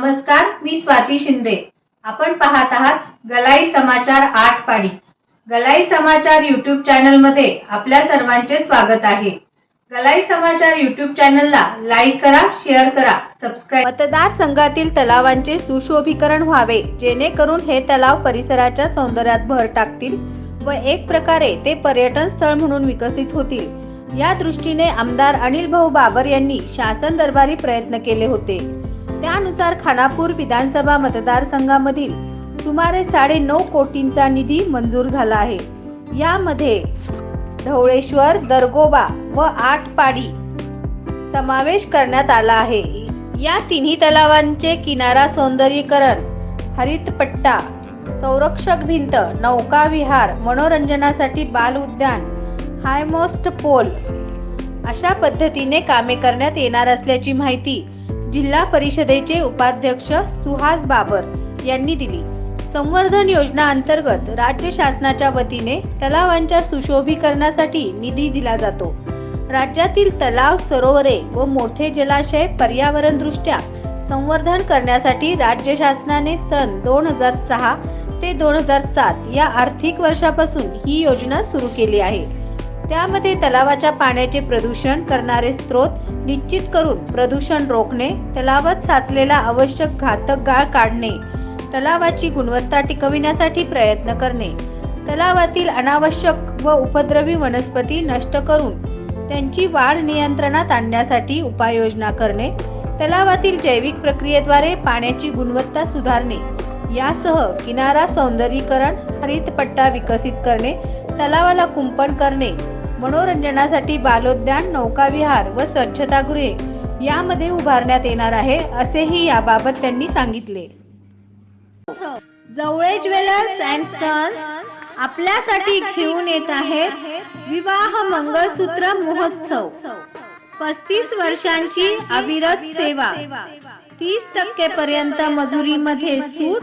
नमस्कार मी स्वाती शिंदे. आपण पाहत आहात गलाई समाचार आठ पाडी गलाई समाचार युट्यूब चॅनलमध्ये आपल्या सर्वांचे स्वागत आहे. गलाई समाचार युट्यूब चॅनलला लाईक करा शेअर करा सबस्क्राईब मतदारसंघातील तलावांचे सुशोभीकरण व्हावे जेणेकरून हे तलाव परिसराच्या सौंदर्यात भर टाकतील व एक प्रकारे ते पर्यटन स्थळ म्हणून विकसित होतील. या दृष्टीने आमदार अनिल भाऊ बाबर यांनी शासन दरबारी प्रयत्न केले होते. त्यानुसार खानापूर विधानसभा मतदारसंघामधील सुमारे साडे नऊ कोटींचा निधी मंजूर झाला आहे. यामध्ये ढवळेश्वर दरगोबा व आटपाडी समावेश करण्यात आला आहे. या तिन्ही तलावांचे किनारा सौंदर्यीकरण हरितपट्टा संरक्षक भिंत नौका विहार मनोरंजनासाठी बाल उद्यान हायमोस्ट पोल अशा पद्धतीने कामे करण्यात येणार असल्याची माहिती जिल्हा परिषदेचे उपाध्यक्ष सुहास बाबर यांनी दिली. संवर्धन योजना अंतर्गत राज्य शासनाच्या वतीने तलावांच्या सुशोभीकरणासाठी निधी दिला जातो. राज्यातील तलाव सरोवरे व मोठे जलाशय पर्यावरणदृष्ट्या संवर्धन करण्यासाठी राज्य शासनाने सन दोन हजार सहा ते दोन हजार सात या आर्थिक वर्षापासून ही योजना सुरू केली आहे. त्यामध्ये तलावाच्या पाण्याचे प्रदूषण करणारे स्रोत निश्चित करून प्रदूषण रोखणे तलावात साचलेला आवश्यक घातक गाळ काढणे तलावाची गुणवत्ता टिकविण्यासाठी प्रयत्न करणे तलावातील अनावश्यक व उपद्रवी वनस्पती नष्ट करून त्यांची वाढ नियंत्रणात आणण्यासाठी उपाययोजना करणे तलावातील जैविक प्रक्रियेद्वारे पाण्याची गुणवत्ता सुधारणे यासह किनारा सौंदर्यीकरण हरितपट्टा विकसित करणे तलावाला कुंपण करणे मनोरंजनासाठी बालोद्यान नौकाविहार व स्वच्छतागृहे यामध्ये उभारण्यात येणार आहे असेही याबाबत त्यांनी सांगितले. जवळे ज्वेलर्स अँड सन्स आपल्यासाठी घेऊन येत आहेत विवाह मंगळसूत्र महोत्सव. पस्तीस वर्षांची अविरत सेवा. तीस टक्के पर्यंत मजुरीमध्ये सूट